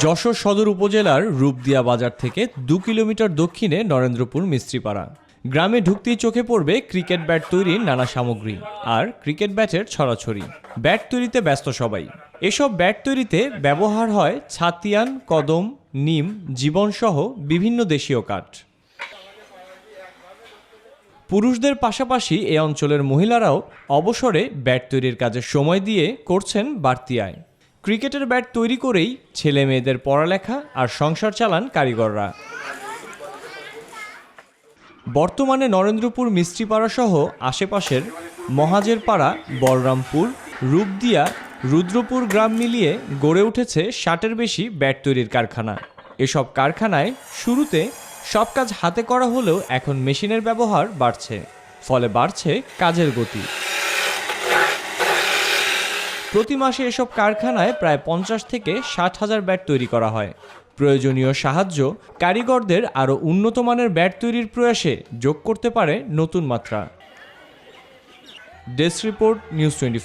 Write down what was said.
যশোর সদর উপজেলার রূপদিয়া বাজার থেকে দু কিলোমিটার দক্ষিণে নরেন্দ্রপুর মিস্ত্রিপাড়া। গ্রামে ঢুকতেই চোখে পড়বে ক্রিকেট ব্যাট তৈরির নানা সামগ্রী আর ক্রিকেট ব্যাটের ছড়াছড়ি। ব্যাট তৈরিতে ব্যস্ত সবাই। এসব ব্যাট তৈরিতে ব্যবহার হয় ছাতিয়ান, কদম, নিম, জীবনসহ বিভিন্ন দেশীয় কাঠ। পুরুষদের পাশাপাশি এ অঞ্চলের মহিলারাও অবসরে ব্যাট তৈরির কাজে সময় দিয়ে করছেন বাড়তি আয়। ক্রিকেটের ব্যাট তৈরি করেই ছেলে মেয়েদের পড়ালেখা আর সংসার চালান কারিগররা। বর্তমানে নরেন্দ্রপুর মিস্ত্রিপাড়া সহ আশেপাশের মহাজের পাড়া বলরামপুর, রূপদিয়া, রুদ্রপুর গ্রাম মিলিয়ে গড়ে উঠেছে ষাটের বেশি ব্যাট তৈরির কারখানা। এসব কারখানায় শুরুতে সব কাজ হাতে করা হলেও এখন মেশিনের ব্যবহার বাড়ছে, ফলে বাড়ছে কাজের গতি। প্রতি মাসে এসব কারখানায় প্রায় পঞ্চাশ থেকে ষাট হাজার ব্যাট তৈরি করা হয়। প্রয়োজনীয় সাহায্য কারিগরদের আরও উন্নত মানের ব্যাট তৈরির প্রয়াসে যোগ করতে পারে নতুন মাত্রা। Desk report, news twenty